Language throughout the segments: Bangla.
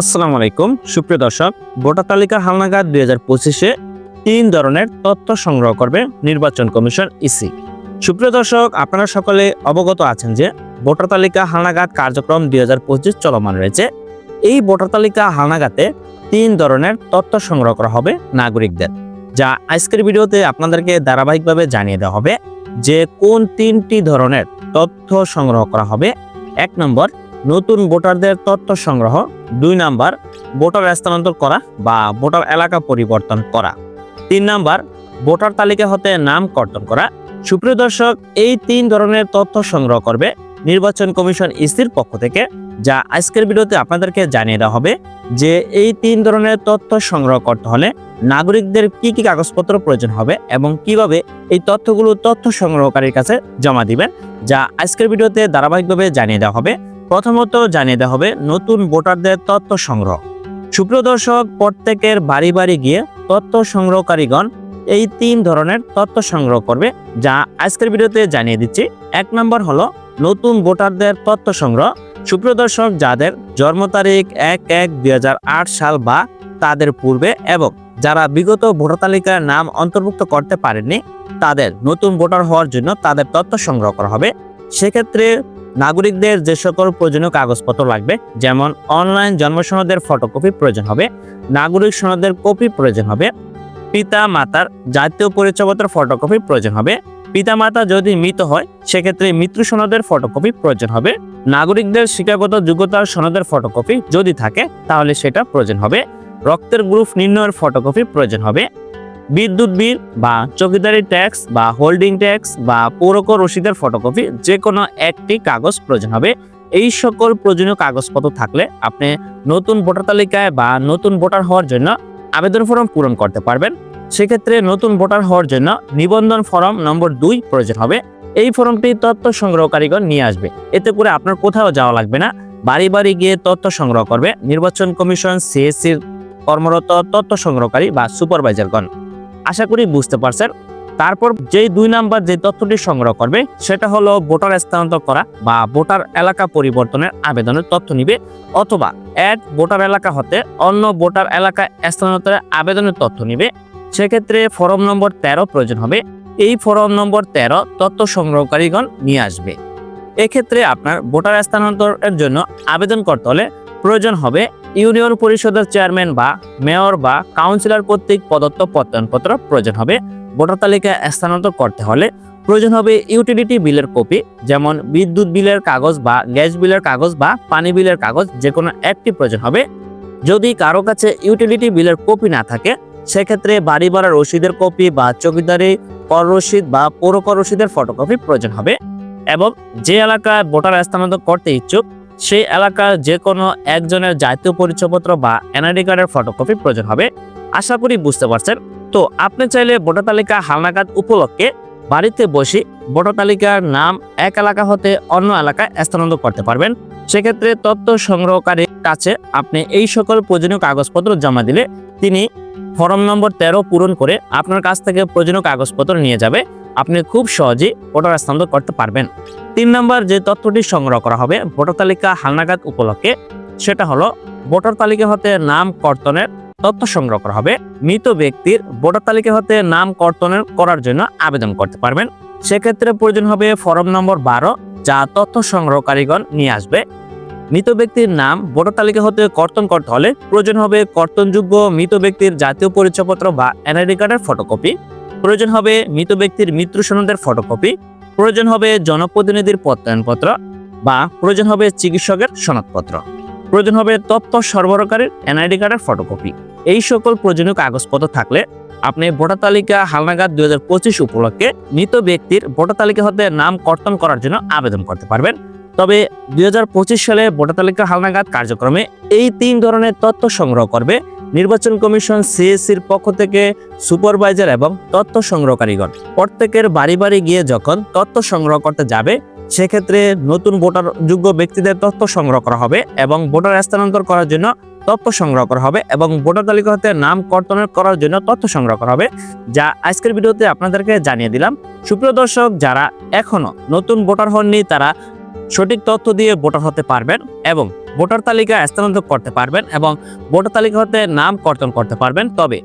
আসসালামু আলাইকুম, সুপ্রিয় দর্শক, ভোটার তালিকা হালনাগাদ দুই হাজার পঁচিশে তিন ধরনের তথ্য সংগ্রহ করবে নির্বাচন কমিশন ইসি। সুপ্রিয় দর্শক, আপনারা সকলে অবগত আছেন যে ভোটার তালিকা হালনাগাদ কার্যক্রম দুই হাজার পঁচিশ চলমান রয়েছে। এই ভোটার তালিকা হালনাগাতে তিন ধরনের তথ্য সংগ্রহ করা হবে নাগরিকদের, যা আজকের ভিডিওতে আপনাদেরকে ধারাবাহিকভাবে জানিয়ে দেওয়া হবে যে কোন তিনটি ধরনের তথ্য সংগ্রহ করা হবে। এক নম্বর নতুন ভোটারদের তথ্য সংগ্রহ। দুই নাম্বার, ভোটার স্থানান্তর করা বা ভোটার এলাকা পরিবর্তন করা। তিন নাম্বার, ভোটার তালিকা হতে নাম কর্তন করা। সুপ্রিয় দর্শক, এই তিন ধরনের তথ্য সংগ্রহ করবে নির্বাচন কমিশন ইসির পক্ষ থেকে, যা আজকের ভিডিওতে আপনাদেরকে জানিয়ে দেওয়া হবে যে এই তিন ধরনের তথ্য সংগ্রহ করতে হলে নাগরিকদের কি কি কাগজপত্র প্রয়োজন হবে এবং কীভাবে এই তথ্যগুলো তথ্য সংগ্রহকারীর কাছে জমা দিবেন, যা আজকের ভিডিওতে ধারাবাহিকভাবে জানিয়ে দেওয়া হবে। প্রথমত জানিয়ে দেওয়া হবে নতুন ভোটারদের তথ্য সংগ্রহ। সুপ্রিয় দর্শক, প্রত্যেকের বাড়ি বাড়ি গিয়ে তথ্য সংগ্রহকারীগণ এই তিন ধরনের তথ্য সংগ্রহ করবে, যা আজকের ভিডিওতে জানিয়ে দিচ্ছি। এক নম্বর হলো নতুন ভোটারদের তথ্য সংগ্রহ। সুপ্রিয় দর্শক, যাদের জন্ম তারিখ এক এক দুই সাল বা তাদের পূর্বে এবং যারা বিগত ভোটার তালিকার নাম অন্তর্ভুক্ত করতে পারেননি, তাদের নতুন ভোটার হওয়ার জন্য তাদের তথ্য সংগ্রহ করা হবে। সেক্ষেত্রে নাগরিকদের যে সকল প্রয়োজনীয় কাগজপত্র লাগবে, যেমন অনলাইন জন্ম সনদের ফটোকপি প্রয়োজন হবে, নাগরিক সনদের কপি প্রয়োজন হবে পিতা মাতার জাতীয় পরিচয়পত্র ফটোকপি প্রয়োজন হবে পিতা মাতা যদি মৃত হয়, সেক্ষেত্রে মৃত্যু সনদের ফটোকপি প্রয়োজন হবে, নাগরিকদের শিক্ষাগত যোগ্যতার সনদের ফটোকপি যদি থাকে, তাহলে সেটা প্রয়োজন হবে, রক্তের গ্রুপ নির্ণয়ের ফটোকপি প্রয়োজন হবে বিদ্যুৎ বিল বা চৌকিদারি ট্যাক্স বা হোল্ডিং ট্যাক্স বা পৌরকর রসিদের ফটোকপি যে কোনো একটি কাগজ প্রয়োজন হবে। এই সকল প্রয়োজনীয় কাগজপত্র থাকলে আপনি নতুন ভোটার তালিকায় বা নতুন ভোটার হওয়ার জন্য আবেদন ফর্ম পূরণ করতে পারবেন। সেক্ষেত্রে নতুন ভোটার হওয়ার জন্য নিবন্ধন ফর্ম নম্বর দুই প্রয়োজন হবে। এই ফর্মটি তথ্য সংগ্রহকারীগণ নিয়ে আসবে। এতে করে আপনার কোথাও যাওয়া লাগবে না। বাড়ি বাড়ি গিয়ে তথ্য সংগ্রহ করবে। নির্বাচন কমিশন, সিএসসির কর্মরত তথ্য সংগ্রহকারী বা সুপারভাইজারগণ। আশা করি বুঝতে পারছেন। তারপর যেই দুই নাম্বার যে তথ্যটি সংগ্রহ করবে, সেটা হলো ভোটার স্থানান্তর করা বা ভোটার এলাকা পরিবর্তনের আবেদনের তথ্য নিবে অথবা এক ভোটার এলাকা হতে অন্য ভোটার এলাকা স্থানান্তরের আবেদনের তথ্য নিবে। সেক্ষেত্রে ফরম নম্বর তেরো প্রয়োজন হবে। এই ফরম নম্বর তেরো তথ্য সংগ্রহকারীগণ নিয়ে আসবে। এক্ষেত্রে আপনার ভোটার স্থানান্তরের জন্য আবেদন করতে হলে প্রয়োজন হবে ইউনিয়ন পরিষদের চেয়ারম্যান বা মেয়র বা কাউন্সিলর কর্তৃক প্রদত্ত প্রত্যয়নপত্র প্রয়োজন হবে। ভোটার তালিকা স্থানান্তর করতে হলে প্রয়োজন হবে ইউটিলিটি বিলের কপি যেমন বিদ্যুৎ বিলের কাগজ বা গ্যাস বিলের কাগজ বা পানি বিলের কাগজ যে কোনো একটি প্রয়োজন হবে। যদি কারও কাছে ইউটিলিটি বিলের কপি না থাকে, সেক্ষেত্রে বাড়ি ভাড়া রসিদের কপি বা চৌকিদারি কর রসিদ বা পৌর কর রসিদের ফটোকপি প্রয়োজন হবে। এবং যে এলাকায় ভোটার স্থানান্তর করতে ইচ্ছুক সেই এলাকার যে কোনো একজনের জাতীয় পরিচয়পত্র বা এনআইডি কার্ডের ফটোকপি প্রয়োজন হবে। আশা করি বুঝতে পারছেন। তো আপনি চাইলে ভোটার তালিকা হালনাগাদ উপলক্ষে বাড়িতে বসে ভোটার তালিকার নাম এক এলাকা হতে অন্য এলাকায় স্থানান্তর করতে পারবেন। সেক্ষেত্রে তথ্য সংগ্রহকারীর কাছে আপনি এই সকল প্রয়োজনীয় কাগজপত্র জমা দিলে তিনি ফর্ম নম্বর তেরো পূরণ করে আপনার কাছ থেকে প্রয়োজনীয় কাগজপত্র নিয়ে যাবে। আপনি খুব সহজেই ভোটার স্থানান্তর করতে পারবেন। তিন নম্বর যে তথ্যটি সংগ্রহ করা হবে, ভোটার তালিকা হালনাগাদ উপলক্ষে, সেটা হলো ভোটার তালিকা হতে নাম কর্তনের তথ্য সংগ্রহ করা হবে। মৃত ব্যক্তির ভোটার তালিকা হতে নাম কর্তনের করার জন্য আবেদন করতে পারবেন। সেক্ষেত্রে প্রয়োজন হবে ফর্ম নম্বর বারো, যা তথ্য সংগ্রহকারীগণ নিয়ে আসবে। মৃত ব্যক্তির নাম, ভোটার তালিকা হতে কর্তন করতে হলে প্রয়োজন হবে কর্তনযোগ্য মৃত ব্যক্তির জাতীয় পরিচয়পত্র বা এনআইডি কার্ডের ফটোকপি। প্রয়োজন হবে মৃত ব্যক্তির মৃত্যু সনদের ফটোকপি প্রয়োজন হবে জনপ্রতিনিধির প্রত্যয়নপত্র বা প্রয়োজন হবে চিকিৎসকের সনদপত্র। প্রয়োজন হবে তথ্য সরবরাহকারীর এনআইডি কার্ডের ফটোকপি এই সকল প্রয়োজনীয় কাগজপত্র থাকলে আপনি ভোটার তালিকা হালনাগাদ দুই হাজার পঁচিশ উপলক্ষে মৃত ব্যক্তির ভোটার তালিকা হতে নাম কর্তন করার জন্য আবেদন করতে পারবেন। তবে দুই হাজার পঁচিশ সালে ভোটার তালিকা হালনাগাদ কার্যক্রমে এই তিন ধরনের তথ্য সংগ্রহ করবে। নির্বাচন কমিশন সিএসসির পক্ষ থেকে সুপারভাইজার এবং তথ্য সংগ্রহকারীগণ প্রত্যেকের বাড়ি বাড়ি গিয়ে যখন তথ্য সংগ্রহ করতে যাবে, সেক্ষেত্রে নতুন ভোটার যোগ্য ব্যক্তিদের তথ্য সংগ্রহ করা হবে এবং ভোটার স্থানান্তর করার জন্য তথ্য সংগ্রহ করা হবে এবং ভোটার তালিকা হতে নাম কর্তন করার জন্য তথ্য সংগ্রহ করা হবে, যা আজকের ভিডিওতে আপনাদেরকে জানিয়ে দিলাম। সুপ্রিয় দর্শক, যারা এখনও নতুন ভোটার হননি, তারা সঠিক তথ্য দিয়ে ভোটার হতে পারবেন এবং ভোটার তালিকা স্থানান্তর করতে পারবেন এবং ভোটার তালিকা হতে নাম কর্তন করতে পারবেন। তবে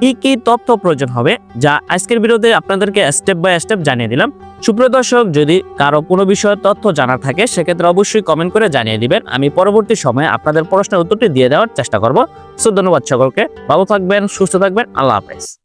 কি কি তথ্য প্রয়োজন হবে, যা আজকের বিরোধে আপনাদেরকে স্টেপ বাই স্টেপ জানিয়ে দিলাম। সুপ্রিয় দর্শক, যদি কারও কোনো বিষয়ে তথ্য জানা থাকে, সেক্ষেত্রে অবশ্যই কমেন্ট করে জানিয়ে দিবেন। আমি পরবর্তী সময়ে আপনাদের প্রশ্নের উত্তরটি দিয়ে দেওয়ার চেষ্টা করব। সো, ধন্যবাদ সকলকে। ভালো থাকবেন, সুস্থ থাকবেন। আল্লাহ হাফেজ।